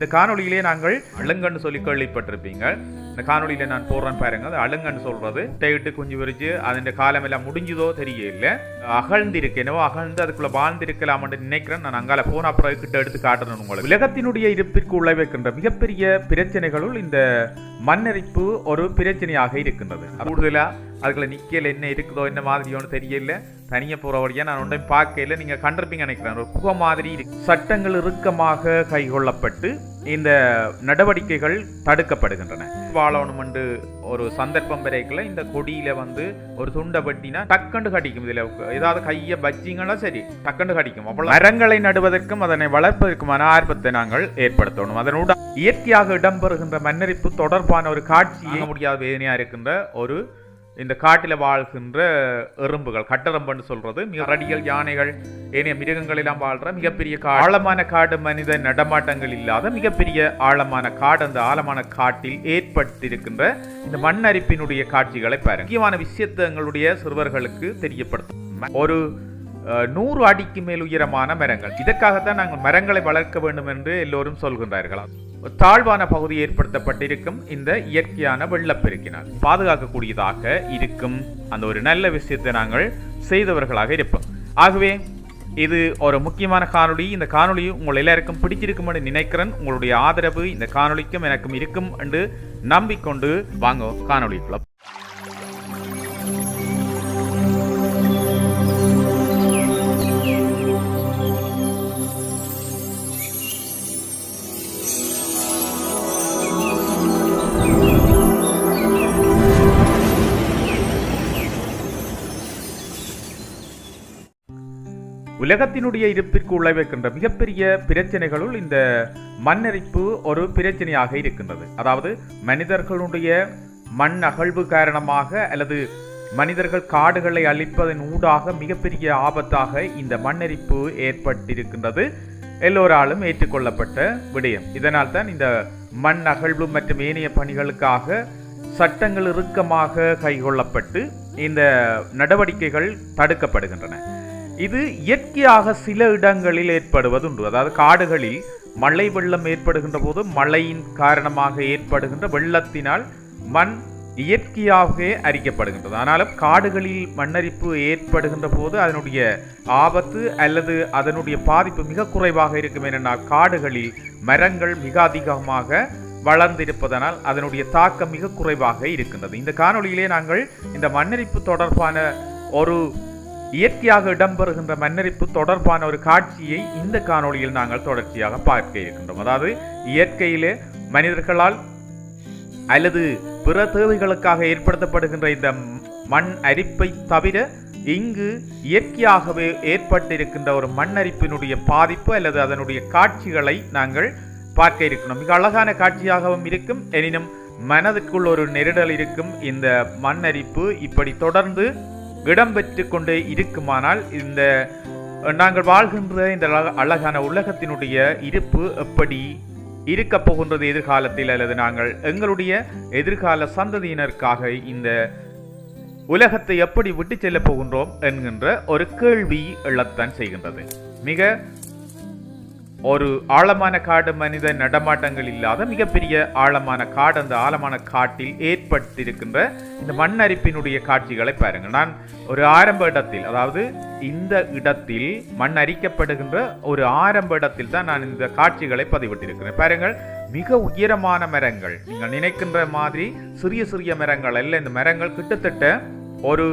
இந்த காணொளியிலே நாங்கள் அழுங்கன்னு சொல்லி கேள்விப்பட்டிருப்பீங்க. இந்த காணொலியில நான் போடுறேன் பாருங்க. அது அழுங்கன்னு சொல்றது. தேயிட்டு குஞ்சு விரிச்சு அதன் காலம் எல்லாம் முடிஞ்சுதோ தெரியல அகழ்ந்திருக்கு. என்னவோ அகழ்ந்து அதுக்குள்ள வாழ்ந்திருக்கலாம்னு நினைக்கிறேன். நான் அங்கால போன அப்புறம் கிட்ட எடுத்து காட்டணும் உங்களுக்கு. உலகத்தினுடைய இருப்பிற்கு உள்ள வைக்கின்ற மிகப்பெரிய பிரச்சனைகளுள் இந்த மண்ணரிப்பு ஒரு பிரச்சனையாக இருக்கின்றது. கூடுதலா அதுக்குள்ள நிக்கல என்ன இருக்குதோ என்ன மாதிரியோன்னு தெரியல. தனியாக போகிற வழியாக நான் ஒன்றையும் பார்க்கல. நீங்கள் கண்டிருப்பீங்க நினைக்கிறேன். ஒரு குகை மாதிரி சட்டங்கள் இறுக்கமாக கைகொள்ளப்பட்டு இந்த நடவடிக்கைகள் தடுக்கப்படுகின்றன. வாழணும் என்று ஒரு சந்தர்ப்பம் வரைக்குள்ள இந்த கொடியில் வந்து ஒரு துண்டை வெட்டினா டக்கண்டு கடிக்கும். இதில் ஏதாவது கையை பஜ்ஜிங்களா சரி டக்கண்டு கடிக்கும். அவ்வளோ மரங்களை நடுவதற்கும் அதனை வளர்ப்பதற்குமான ஆர்வத்தை நாங்கள் ஏற்படுத்தணும். அதனோட இயற்கையாக இடம்பெறுகின்ற மன்னரிப்பு தொடர்பான ஒரு காட்சி முடியாத வேதனையாக இருக்கின்ற ஒரு இந்த காட்டில் வாழ்கின்ற எறும்புகள் கட்டெறும்புன்னு சொல்றது மிகரடிகள் யானைகள் ஏனைய மிருகங்கள் எல்லாம் வாழ்ற மிகப்பெரிய கா ஆழமான காடு மனித நடமாட்டங்கள் இல்லாத மிகப்பெரிய ஆழமான காடு அந்த ஆழமான காட்டில் ஏற்பட்டிருக்கின்ற இந்த மண்ணரிப்பினுடைய காட்சிகளை பாருங்க. முக்கியமான விஷயத்தை எங்களுடைய சிறுவர்களுக்கு தெரியப்படுத்தும். ஒரு நூறு அடிக்கு மேல் உயரமான மரங்கள். இதற்காகத்தான் நாங்கள் மரங்களை வளர்க்க வேண்டும் என்று எல்லோரும் சொல்கின்றார்களா தாழ்வான பகுதி ஏற்படுத்தப்பட்டிருக்கும் இந்த இயற்கையான வெள்ளப்பெருக்கினால். பாதுகாக்கக்கூடியதாக இருக்கும். அந்த ஒரு நல்ல விஷயத்தை நாங்கள் செய்தவர்களாக இருப்போம். ஆகவே இது ஒரு முக்கியமான காணொளி. இந்த காணொளி உங்கள் எல்லாருக்கும் பிடிச்சிருக்கும் என்று நினைக்கிறேன். உங்களுடைய ஆதரவு இந்த காணொளிக்கும் எனக்கும் இருக்கும் என்று நம்பிக்கொண்டு வாங்க காணொளிக்குள்ள உலகத்தினுடைய இருப்பிற்கு உள்ள மிகப்பெரிய பிரச்சனைகளுள் இந்த மண்ணரிப்பு ஒரு பிரச்சனையாக இருக்கின்றது. அதாவது மனிதர்களுடைய மண் அகழ்வு காரணமாக அல்லது மனிதர்கள் காடுகளை அழிப்பதன் ஊடாக மிகப்பெரிய ஆபத்தாக இந்த மண்ணரிப்பு ஏற்பட்டிருக்கின்றது. எல்லோராலும் ஏற்றுக்கொள்ளப்பட்ட விடயம். இதனால் தான் இந்த மண் அகழ்வு மற்றும் ஏனைய பணிகளுக்காக சட்டங்கள் இறுக்கமாக கைகொள்ளப்பட்டு இந்த நடவடிக்கைகள் தடுக்கப்படுகின்றன. இது இயற்கையாக சில இடங்களில் ஏற்படுவதுண்டு. அதாவது காடுகளில் மழை வெள்ளம் ஏற்படுகின்ற போது மழையின் காரணமாக ஏற்படுகின்ற வெள்ளத்தினால் மண் இயற்கையாகவே அரிக்கப்படுகின்றது. ஆனாலும் காடுகளில் மண்ணரிப்பு ஏற்படுகின்ற போது அதனுடைய ஆபத்து அல்லது அதனுடைய பாதிப்பு மிக குறைவாக இருக்கும். என்னென்னா காடுகளில் மரங்கள் மிக அதிகமாக வளர்ந்திருப்பதனால் அதனுடைய தாக்கம் மிக குறைவாக இருக்கின்றது. இந்த காணொலியிலே நாங்கள் இந்த மண்ணரிப்பு தொடர்பான ஒரு இயற்கையாக இடம்பெறுகின்ற மண்ணரிப்பு தொடர்பான ஒரு காட்சியை இந்த காணொளியில் நாங்கள் தொடர்ச்சியாக பார்க்க இருக்கின்றோம். அதாவது இயற்கையிலே மனிதர்களால் அல்லது பிற தேவைகளுக்காக ஏற்படுத்தப்படுகின்ற இந்த மண் அரிப்பை தவிர இங்கு இயற்கையாகவே ஏற்பட்டிருக்கின்ற ஒரு மண்ணரிப்பினுடைய பாதிப்பு அல்லது அதனுடைய காட்சிகளை நாங்கள் பார்க்க இருக்கணும் மிக அழகான காட்சியாகவும் இருக்கும். எனினும் மனதுக்குள் ஒரு நெருடல் இருக்கும். இந்த மண்ணரிப்பு இப்படி தொடர்ந்து இடம்பெற்று கொண்டு இருக்குமானால் இந்த நாங்கள் வாழ்கின்ற இந்த அழகான உலகத்தினுடைய இருப்பு எப்படி இருக்க போகின்றது எதிர்காலத்தில் அல்லது நாங்கள் எங்களுடைய எதிர்கால சந்ததியினருக்காக இந்த உலகத்தை எப்படி விட்டு செல்ல போகின்றோம் என்கின்ற ஒரு கேள்வி எழத்தான் செய்கின்றது. மிக ஒரு ஆழமான காடு மனித நடமாட்டங்கள் இல்லாத மிகப்பெரிய ஆழமான காடு அந்த ஆழமான காட்டில் ஏற்பட்டிருக்கின்ற இந்த மண் அரிப்பினுடைய காட்சிகளை பாருங்கள். நான் ஒரு ஆரம்ப இடத்தில் அதாவது இந்த இடத்தில் மண் அரிக்கப்படுகின்ற ஒரு ஆரம்ப இடத்தில் தான் நான் இந்த காட்சிகளை பதிவிட்டிருக்கிறேன். பாருங்கள் மிக உயரமான மரங்கள். நீங்கள் நினைக்கின்ற மாதிரி சிறிய சிறிய மரங்கள் அல்ல. இந்த மரங்கள் கிட்டத்தட்ட ஒரு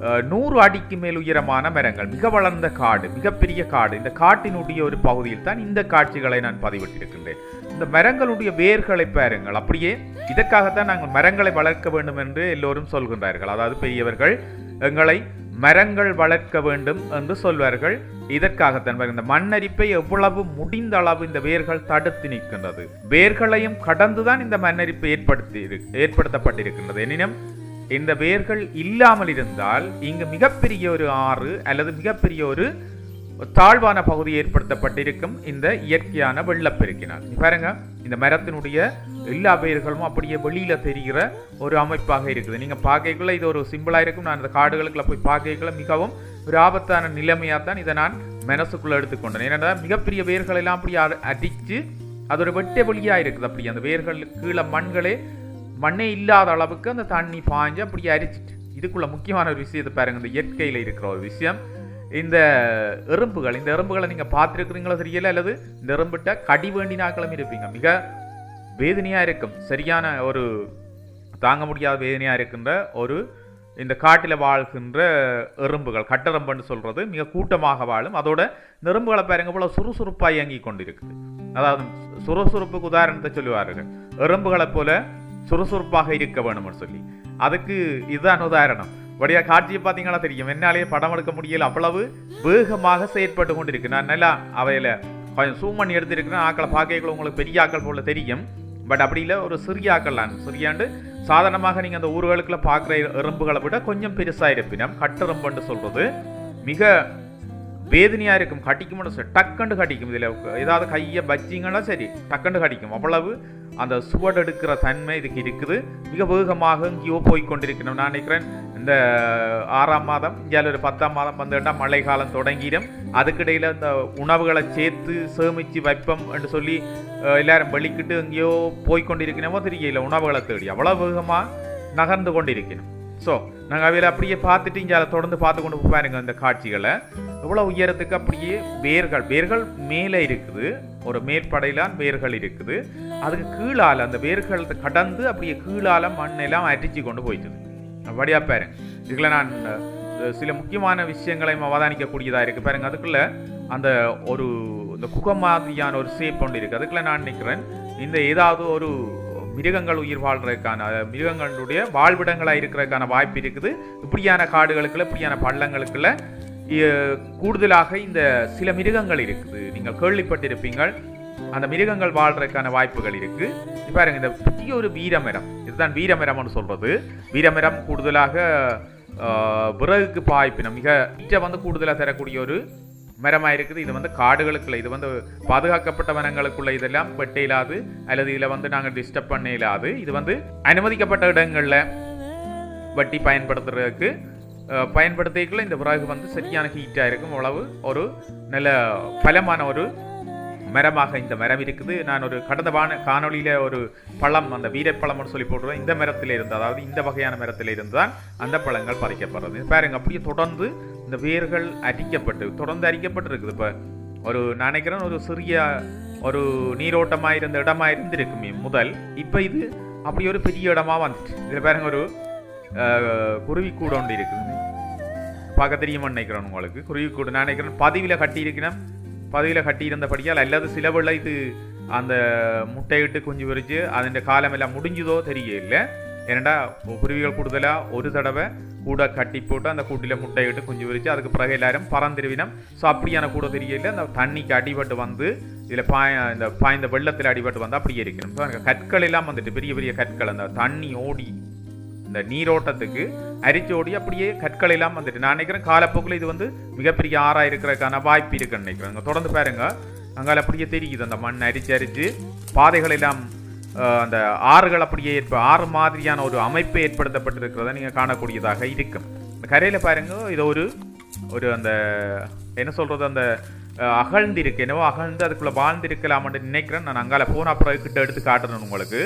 நூறு அடிக்கு மேல் உயரமான மரங்கள் மிக வளர்ந்த காடு மிகப்பெரிய காடு. இந்த காட்டினுடைய ஒரு பகுதியில் தான் இந்த காட்சிகளை நான் பதிவிட்டிருக்கின்றேன். இந்த மரங்களுடைய வேர்களை பாருங்கள். அப்படியே இதற்காகத்தான் நாங்கள் மரங்களை வளர்க்க வேண்டும் என்று எல்லோரும் சொல்கின்றார்கள். அதாவது பெரியவர்கள் எங்களை மரங்கள் வளர்க்க வேண்டும் என்று சொல்வார்கள். இதற்காகத்தான் இந்த மண்ணரிப்பை எவ்வளவு முடிந்த அளவு இந்த வேர்கள் தடுத்து நிற்கின்றது. வேர்களையும் கடந்துதான் இந்த மண்ணரிப்பு ஏற்படுத்தி இரு- ஏற்படுத்தப்பட்டிருக்கின்றது. எனினும் இந்த வேர்கள் இல்லாமல் இருந்தால் இங்கு மிகப்பெரிய ஒரு ஆறு அல்லது மிகப்பெரிய ஒரு தாழ்வான பகுதி ஏற்படுத்தப்பட்டிருக்கும் இந்த இயற்கையான வெள்ளப்பெருக்கினால். பாருங்க இந்த மரத்தினுடைய எல்லா வேர்களும் அப்படியே வெளியில தெரிகிற ஒரு அமைப்பாக இருக்குது. நீங்க பார்க்கக்குள்ள இது ஒரு சிம்பிளா இருக்கும். நான் இந்த காடுகளுக்குள்ள போய் பார்க்கக்குள்ள மிகவும் ஒரு ஆபத்தான நிலைமையாக தான் இதை நான் மனசுக்குள்ள எடுத்துக்கொண்டேன். ஏன்னா மிகப்பெரிய வேர்கள் எல்லாம் அப்படி அடித்து அடிச்சு அது ஒரு வெட்ட வெளியாக இருக்குது. அப்படி அந்த வேர்கள் கீழே மண்களே மண்ணே இல்லாத அளவுக்கு அந்த தண்ணி பாய்ஞ்சு அப்படி அரிச்சிட்டு. இதுக்குள்ள முக்கியமான ஒரு விஷயத்தை பாருங்க. இந்த இயற்கையில் இருக்கிற ஒரு விஷயம். இந்த எறும்புகள் இந்த எறும்புகளை நீங்கள் பார்த்துருக்குறீங்களோ தெரியல அல்லது இந்த எறும்புட்ட கடி வேண்டினாக்களும் இருப்பீங்க. மிக வேதனையாக இருக்கும். சரியான ஒரு தாங்க முடியாத வேதனையாக இருக்கின்ற ஒரு இந்த காட்டில் வாழ்கின்ற எறும்புகள் கட்டெறும்புன்னு சொல்கிறது மிக கூட்டமாக வாழும். அதோட இந்த எறும்புகளை பாருங்க போல சுறுசுறுப்பாக இயங்கி கொண்டிருக்குது. அதாவது சுறுசுறுப்புக்கு உதாரணத்தை சொல்லுவார்கள். எறும்புகளை போல சுறுசுறுப்பாக இருக்க வேணும்னு சொல்லி. அதுக்கு இதுதான் உதாரணம். வடியா காட்சியை பார்த்தீங்கன்னா தெரியும். என்னாலே படம் எடுக்க முடியல. அவ்வளவு வேகமாக செயற்பட்டு கொண்டிருக்கு. நான் நல்லா அவையில் கொஞ்சம் சூம் பண்ணி எடுத்திருக்கிறேன். ஆக்களை பார்க்கல உங்களுக்கு பெரிய ஆக்கள் போல தெரியும். பட் அப்படி இல்லை ஒரு சிறிய ஆக்கள் நான் சிறியாண்டு சாதாரணமாக நீங்கள் அந்த ஊர்களுக்குள்ள பார்க்குற எறும்புகளை விட கொஞ்சம் பெருசாக இருப்பினம் கட்டெரும்புன்னு சொல்கிறது மிக வேதனையாக இருக்கும். கடிக்கும்னு டக்குண்டு கடிக்கும். இதில் ஏதாவது கையை வச்சிங்கன்னா சரி டக்குண்டு கடிக்கும். அவ்வளவு அந்த சுவடெடுக்கிற தன்மை இதுக்கு இருக்குது. மிக வேகமாக எங்கேயோ போய் கொண்டிருக்கணும் நான் நினைக்கிறேன் இந்த ஆறாம் மாதம் இங்கே ஒரு பத்தாம் மாதம் வந்துட்டா மழை காலம் தொடங்கிடும். அதுக்கிடையில் இந்த உணவுகளை சேர்த்து சேமித்து வைப்போம் என்று சொல்லி எல்லாரும் வெளிக்கிட்டு எங்கேயோ போய் கொண்டிருக்கணுமோ தெரியல. உணவுகளை தேடி அவ்வளோ வேகமாக நகர்ந்து கொண்டிருக்கணும் ஸோ நாங்கள் அவையில் அப்படியே பார்த்துட்டு இங்கே அதை தொடர்ந்து பார்த்து கொண்டு பாருங்க இந்த காட்சிகளை. இவ்வளோ உயரத்துக்கு அப்படியே வேர்கள் வேர்கள் மேலே இருக்குது. ஒரு மேற்படையிலான் வேர்கள் இருக்குது. அதுக்கு கீழால் அந்த வேர்கள் கடந்து அப்படியே கீழால மண்ணெல்லாம் அரிச்சு கொண்டு போயிட்டுது. அப்படியா பாருங்க. இதுக்குள்ள நான் சில முக்கியமான விஷயங்களையும் அவதானிக்கக்கூடியதாக இருக்குது பாருங்க. அதுக்குள்ள அந்த ஒரு இந்த குகம் மாதிரியான ஒரு சேப் ஒன்று இருக்குது அதுக்குள்ள நான் நினைக்கிறேன் இந்த ஏதாவது ஒரு மிருகங்கள் உயிர் வாழ்றதுக்கான மிருகங்களுடைய வாழ்விடங்களாக இருக்கிறதுக்கான வாய்ப்பு இருக்குது. இப்படியான காடுகளுக்குள்ள இப்படியான பள்ளங்களுக்குள்ள இ- கூடுதலாக இந்த சில மிருகங்கள் இருக்குது. நீங்கள் கேள்விப்பட்டிருப்பீங்கள். அந்த மிருகங்கள் வாழ்றதுக்கான வாய்ப்புகள் இருக்கு. பாருங்க இந்த பெரிய ஒரு வீரமரம். இதுதான் வீரமரம்னு சொல்றது. வீரமரம் கூடுதலாக ஆஹ், விறகுக்கு பாய்ப்பினம். மிக வந்து கூடுதலாக தரக்கூடிய ஒரு மரமாக இருக்குது. இது வந்து காடுகளுக்குள்ள இது வந்து பாதுகாக்கப்பட்ட வனங்களுக்குள்ள இதெல்லாம் வெட்ட இயலாது அல்லது இதில் வந்து நாங்கள் டிஸ்டர்ப் பண்ண இயலாது. இது வந்து அனுமதிக்கப்பட்ட இடங்களில் வட்டி பயன்படுத்துறதுக்கு அஹ், பயன்படுத்திக்கல இந்த விறகு வந்து சரியான ஹீட்டாக இருக்கும். உழவு ஒரு நல்ல பலமான ஒரு மரமாக இந்த மரம் இருக்குது. நான் ஒரு கடந்த வான காணொளியில ஒரு பழம் அந்த வீரப்பழம்னு சொல்லி போட்டுருவேன் இந்த மரத்தில் இருந்து அதாவது இந்த வகையான மரத்தில் இருந்து தான் அந்த பழங்கள் பறிக்கப்படுறது பாருங்க அப்படியே தொடர்ந்து இந்த வேர்கள் அரிக்கப்பட்டு தொடர்ந்து அரிக்கப்பட்டு இருக்குது இப்போ ஒரு நான் நினைக்கிறேன் ஒரு சிறிய ஒரு நீரோட்டமாக இருந்த இடமா இருந்திருக்குமே முதல். இப்போ இது அப்படி ஒரு பெரிய இடமா வந்துச்சு. இதில் பாருங்க ஒரு குருவி குருவிக்கூடு ஒன்று இருக்குது. பார்க்க தெரியுமா நினைக்கிறேன் உங்களுக்கு. குருவிக்கூடு நான் நினைக்கிறேன் பதிவில் கட்டியிருக்கிறேன் பதிவில் கட்டியிருந்தபடியால் அல்லது சிலவுள்ள இது அந்த முட்டையிட்டு குஞ்சு விரிச்சு അതിൻ്റെ காலமெல்லாம் முடிஞ்சதோ தெரியல ஏனண்டா குருவிகள் கூடுதலாக ஒரு தடவை கூட கட்டி போட்டு அந்த கூட்டில் முட்டையிட்டு குஞ்சு விரிச்சு அதுக்கு பிறகு எல்லாரும் பறந்துருவினம் ஸோ அப்படியான கூட தெரியல அந்த தண்ணிக்கு அடிபட்டு வந்து இதில் பாய இந்த பாய்ந்த வெள்ளத்தில் அடிபட்டு வந்து அப்படியே இருக்கணும் பாருங்க, கற்கள் எல்லாம் வந்துட்டு பெரிய பெரிய கற்கள் அந்த தண்ணி ஓடி இந்த நீரோட்டத்துக்கு அரிச்சோடி அப்படியே கற்கள் எல்லாம் வந்துட்டு. நான் நினைக்கிறேன் காலப்போக்கில் இது வந்து மிகப்பெரிய ஆறாக இருக்கிறதுக்கான வாய்ப்பு இருக்குன்னு நினைக்கிறேன். தொடர்ந்து பாருங்க. அங்கால அப்படியே தெரியுது. அந்த மண் அரிச்சு அரிச்சு பாதைகள் எல்லாம் அந்த ஆறுகள் அப்படியே ஏற்ப ஆறு மாதிரியான ஒரு அமைப்பு ஏற்படுத்தப்பட்டிருக்கிறத நீங்கள் காணக்கூடியதாக இருக்கும். இந்த கரையில் பாருங்க. இது ஒரு ஒரு அந்த என்ன சொல்கிறது அந்த அகழ்ந்திருக்கு. என்னவோ அகழ்ந்து அதுக்குள்ளே வாழ்ந்திருக்கலாம்னு நினைக்கிறேன். நான் அங்கால போன அப்புறம் கிட்ட எடுத்து காட்டுறேன் உங்களுக்கு.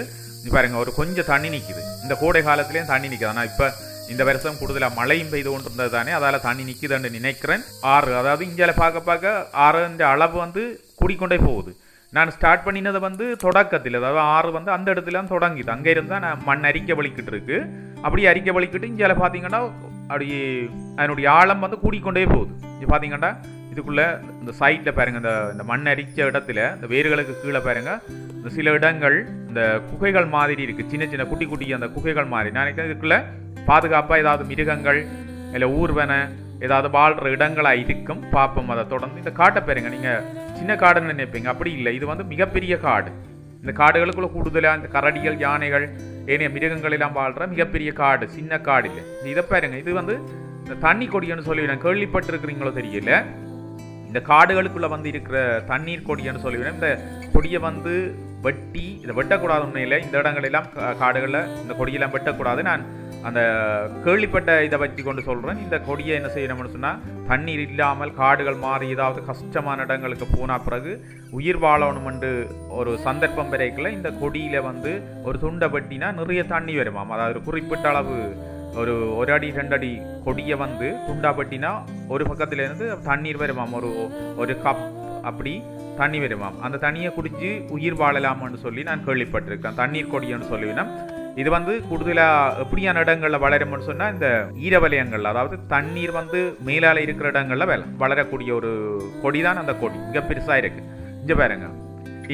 பாருங்கள் பாருங்க. ஒரு கொஞ்சம் தண்ணி நிற்கிது இந்த கோடை காலத்துலேயும் தண்ணி நிற்கிது ஆனால் இப்போ இந்த வருஷம் கூடுதலாக மழையும் பெய்து கொண்டிருந்தது தானே அதால் தண்ணி நிற்குதுன்னு நினைக்கிறேன். ஆறு அதாவது இந்தியால பார்க்க பார்க்க ஆறுன்ற அளவு வந்து கூடிக்கொண்டே போகுது. நான் ஸ்டார்ட் பண்ணினது வந்து தொடக்கத்தில் அதாவது ஆறு வந்து அந்த இடத்துல தான் தொடங்கிது அங்கே இருந்தால் நான் மண் அரிக்க வலிக்கிட்டு இருக்கு. அப்படியே அரிக்க வலிக்கிட்டு இங்கே பார்த்தீங்கன்னா அப்படி அதனுடைய ஆழம் வந்து கூடிக்கொண்டே போகுது. இங்கே பார்த்தீங்கன்னா இதுக்குள்ளே இந்த சைட்டில் பாருங்க இந்த இந்த மண் அரிச்ச இடத்துல இந்த வேர்களுக்கு கீழே பாருங்க இந்த சில இடங்கள் இந்த குகைகள் மாதிரி இருக்குது சின்ன சின்ன குட்டி குட்டி அந்த குகைகள் மாதிரி. நான் நினைக்கிறேன் இதுக்குள்ள பாதுகாப்பாக ஏதாவது மிருகங்கள் இல்லை ஊர்வன ஏதாவது வாழ்கிற இடங்களாக இருக்கும். பார்ப்போம் அதை தொடர்ந்து. இந்த காட்டை பாருங்க நீங்கள் சின்ன காடுன்னு நினைப்பீங்க. அப்படி இல்லை. இது வந்து மிகப்பெரிய காடு. இந்த காடுகளுக்குள்ள கூடுதலாக இந்த கரடிகள் யானைகள் ஏனைய மிருகங்கள் எல்லாம் வாழ்கிற மிகப்பெரிய காடு சின்ன காடு இல்லை இதை பாருங்க இது வந்து இந்த தண்ணி கொடின்னு சொல்லிவிடும் கேள்விப்பட்டிருக்கிறீங்களோ தெரியல. இந்த காடுகளுக்குள்ள வந்து இருக்கிற தண்ணீர் கொடின்னு சொல்லிவிடும் இந்த கொடியை வந்து வெட்டி இதை வெட்டக்கூடாது உண்மையில் இந்த இடங்களெல்லாம் கா- காடுகள்ல இந்த கொடியெல்லாம் வெட்டக்கூடாது நான் அந்த கேள்விப்பட்ட இதை பற்றி கொண்டு சொல்கிறேன் இந்த கொடியை என்ன செய்யணும்னு சொன்னால் தண்ணீர் இல்லாமல் காடுகள் மாறி ஏதாவது கஷ்டமான இடங்களுக்கு போன பிறகு உயிர் வாழணுமென்று ஒரு சந்தர்ப்பம் வரைக்கில் இந்த கொடியில் வந்து ஒரு துண்டை பட்டினா நிறைய தண்ணி வருமாம் அதாவது ஒரு குறிப்பிட்ட அளவு ஒரு ஒரு அடி ரெண்டு அடி கொடியை வந்து துண்டா பட்டினா ஒரு பக்கத்துலேருந்து தண்ணீர் வருமாம் ஒரு ஒரு கப் அப்படி தண்ணி வருமாம் அந்த தண்ணியை குடித்து உயிர் வாழலாமான்னு சொல்லி நான் கேள்விப்பட்டிருக்கேன். தண்ணீர் கொடின்னு சொல்லுவினா. இது வந்து கூடுதலாக எப்படியான இடங்களில் வளரும்னு சொன்னால் இந்த ஈரவலயங்கள் அதாவது தண்ணீர் வந்து மேலால் இருக்கிற இடங்களில் வேலை வளரக்கூடிய ஒரு கொடி தான் அந்த கொடி. மிக பெருசாக இருக்குது இங்கே பாருங்க.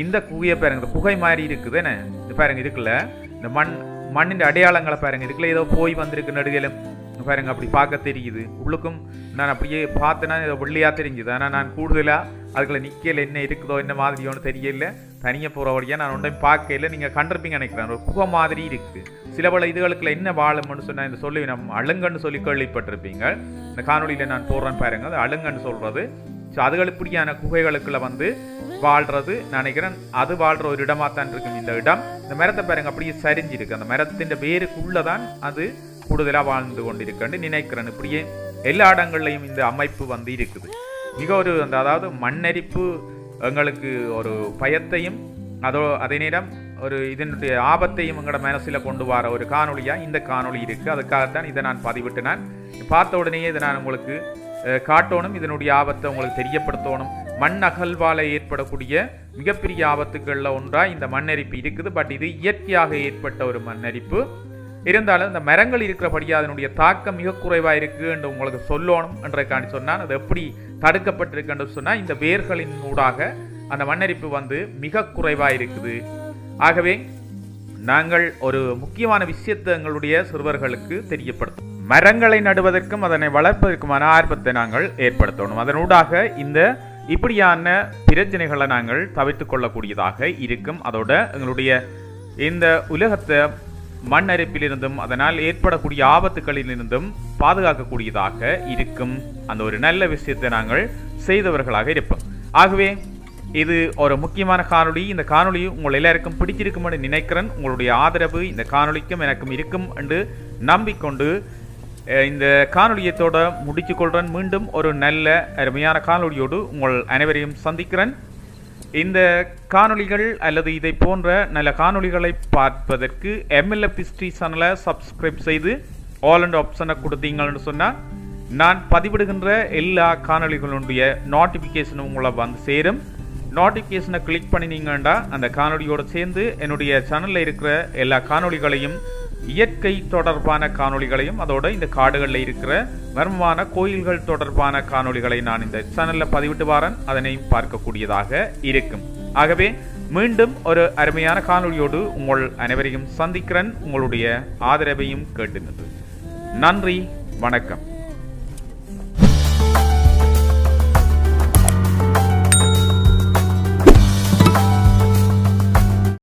இந்த குகையை பாருங்க. இந்த குகை மாதிரி இருக்குது. என்ன? இது பாருங்க இருக்குல்ல இந்த மண் மண்ணின் அடையாளங்களை பாருங்க. இதுக்குள்ள ஏதோ போய் வந்திருக்கு நடுகளும் பாருங்க அப்படி பார்க்க தெரியுது. உள்ளுக்கும் நான் அப்படியே பார்த்தேன்னா ஏதோ வெள்ளையா தெரிஞ்சுது. ஆனால் நான் கூடுதலாக அதுக்குள்ள நிற்கல என்ன இருக்குதோ என்ன மாதிரியோன்னு தெரியல. தனியாக போகிற வழியா நான் ஒன்றையும் பார்க்கல நீங்கள் கண்டிருப்பீங்க நினைக்கிறேன். ஒரு குகை மாதிரி இருக்கு சில பல இதுகளுக்குள்ள என்ன வாழும்னு சொன்னா இந்த சொல்லி நம்ம அழுங்கன்னு சொல்லி கேள்விப்பட்டிருப்பீங்க. இந்த காணொளியில நான் போடுறேன் பாருங்க. அது அழுங்கன்னு சொல்றது. ஸோ அதுகள் இப்படியான குகைகளுக்குள்ள வந்து வாழ்றது நான் நினைக்கிறேன். அது வாழ்ற ஒரு இடமா தான் இருக்கும் இந்த இடம். இந்த மரத்தை பாருங்க அப்படியே சரிஞ்சிருக்கு. அந்த மரத்தின் வேருக்குள்ள தான் அது கூடுதலாக வாழ்ந்து கொண்டிருக்குன்னு நினைக்கிறேன். இப்படியே எல்லா இடங்கள்லையும் இந்த அமைப்பு வந்து இருக்குது. மிக ஒரு அந்த அதாவது மண்ணரிப்பு எங்களுக்கு ஒரு பயத்தையும் அதோ அதே நேரம் ஒரு இதனுடைய ஆபத்தையும் எங்களோட மனசில் கொண்டு வர ஒரு காணொலியாக இந்த காணொளி இருக்குது அதுக்காகத்தான் இதை நான் பதிவிட்டு நான் பார்த்த உடனேயே இதை நான் உங்களுக்கு காட்டணும். இதனுடைய ஆபத்தை உங்களுக்கு தெரியப்படுத்தணும். மண் அகழ்வால் ஏற்படக்கூடிய மிகப்பெரிய ஆபத்துக்களில் ஒன்றாக இந்த மண்ணரிப்பு இருக்குது. பட் இது இயற்கையாக ஏற்பட்ட ஒரு மண்ணரிப்பு. இருந்தாலும் இந்த மரங்கள் இருக்கிறபடியா அதனுடைய தாக்கம் மிக குறைவாக இருக்குது என்று உங்களுக்கு சொல்லணும் என்றக்காண்டி சொன்னால் அது எப்படி தடுக்கப்பட்டிருக்கு என்று இந்த வேர்களின் ஊடாக அந்த மண்ணரிப்பு வந்து மிக குறைவாக இருக்குது. ஆகவே நாங்கள் ஒரு முக்கியமான விஷயத்தை எங்களுடைய சிறுவர்களுக்கு தெரியப்படுத்தும் மரங்களை நடுவதற்கும் அதனை வளர்ப்பதற்குமான ஆர்வத்தை நாங்கள் ஏற்படுத்தணும். அதனூடாக இந்த இப்படியான பிரச்சனைகளை நாங்கள் தவிர்த்து கொள்ளக்கூடியதாக இருக்கும். அதோட எங்களுடைய இந்த உலகத்தை மண் அரிப்பிலிருந்தும் அதனால் ஏற்படக்கூடிய ஆபத்துகளிலிருந்தும் பாதுகாக்கக்கூடியதாக இருக்கும். அந்த ஒரு நல்ல விஷயத்தை நாங்கள் செய்தவர்களாக இருப்போம். ஆகவே இது ஒரு முக்கியமான காணொளி. இந்த காணொளி உங்கள் எல்லாருக்கும் பிடிச்சிருக்கும் என்று நினைக்கிறேன். உங்களுடைய ஆதரவு இந்த காணொளிக்கும் எனக்கும் இருக்கும் என்று நம்பிக்கொண்டு இந்த காணொலியத்தோட முடிச்சுக்கொள்கிறேன் மீண்டும் ஒரு நல்ல அருமையான காணொலியோடு உங்கள் அனைவரையும் சந்திக்கிறேன். இந்த காணொளிகள் அல்லது இதை போன்ற நல்ல காணொளிகளை பார்ப்பதற்கு எம்எல்எஃப் ஹிஸ்ட்ரி சேனலை சப்ஸ்கிரைப் செய்து ஆல் அண்ட் ஆப்ஷனை கொடுத்தீங்கன்னு சொன்னால் நான் பதிவிடுகின்ற எல்லா காணொளிகளுடைய நோட்டிஃபிகேஷனும் உங்களை வந்து சேரும். நோட்டிஃபிகேஷனை கிளிக் பண்ணினீங்கன்னா அந்த காணொலியோடு சேர்ந்து என்னுடைய சேனலில் இருக்கிற எல்லா காணொளிகளையும் இயற்கை தொடர்பான காணொளிகளையும் அதோட இந்த காடுகளில் இருக்கிற மர்மமான கோயில்கள் தொடர்பான காணொளிகளை நான் இந்த சேனலில் பதிவிட்டு வாரன். அதனையும் பார்க்கக்கூடியதாக இருக்கும். ஆகவே மீண்டும் ஒரு அருமையான காணொளியோடு உங்கள் அனைவரையும் சந்திக்கிறேன். உங்களுடைய ஆதரவையும் கேட்டுனது நன்றி வணக்கம்.